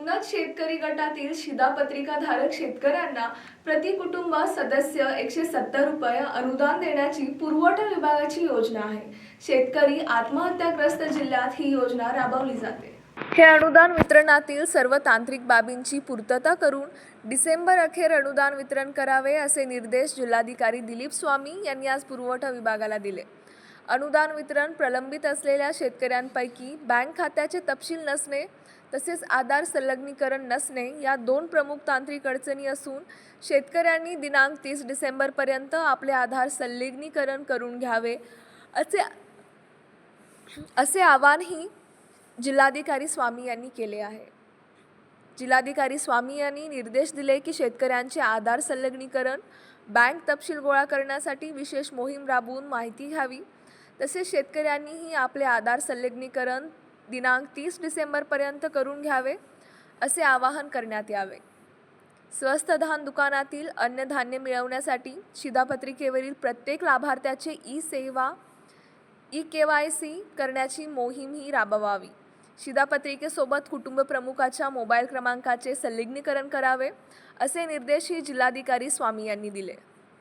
उन्नत शेतकरी गटातील शिधापत्रिकाधारक शेतकऱ्यांना प्रति कुटुंब सदस्य एकशे सत्तर रुपये अनुदान देण्याची पुरवठा विभागाची योजना आहे. शेतकरी आत्महत्याग्रस्त जिल्ह्यात ही योजना राबवली जाते. हे अनुदान वितरणातील सर्व तांत्रिक बाबींची पूर्तता करून डिसेंबर अखेर अनुदान वितरण करावे असे निर्देश जिल्हाधिकारी दिलीप स्वामी यांनी आज पुरवठा विभागाला दिले. अनुदान वितरण प्रलंबित असलेल्या शेतकऱ्यांपैकी बँक खात्याचे तपशील नसणे तसेच आधार संलग्नीकरण नसणे या दोन प्रमुख तांत्रिक अडचणी असून शेतकऱ्यांनी दिनांक तीस डिसेंबरपर्यंत आपले आधार संलग्नीकरण करून घ्यावे असे असे आवाहनही जिल्हाधिकारी स्वामी यांनी केले आहे. जिल्हाधिकारी स्वामी यांनी निर्देश दिले की शेतकऱ्यांचे आधार संलग्नीकरण बँक तपशील गोळा करण्यासाठी विशेष मोहीम राबवून माहिती घ्यावी. तसेच शेतकऱ्यांनीही आपले आधार संलग्नीकरण दिनांक तीस डिसेंबरपर्यंत करून घ्यावे असे आवाहन करण्यात यावे. स्वस्त धान दुकानातील अन्नधान्य मिळवण्यासाठी शिधापत्रिकेवरील प्रत्येक लाभार्थ्याचे ई सेवा ई के वाय सी करण्याची मोहीमही राबवावी. शिधापत्रिकेसोबत कुटुंब प्रमुखाच्या मोबाईल क्रमांकाचे संलग्नीकरण करावे असे निर्देशही जिल्हाधिकारी स्वामी यांनी दिले.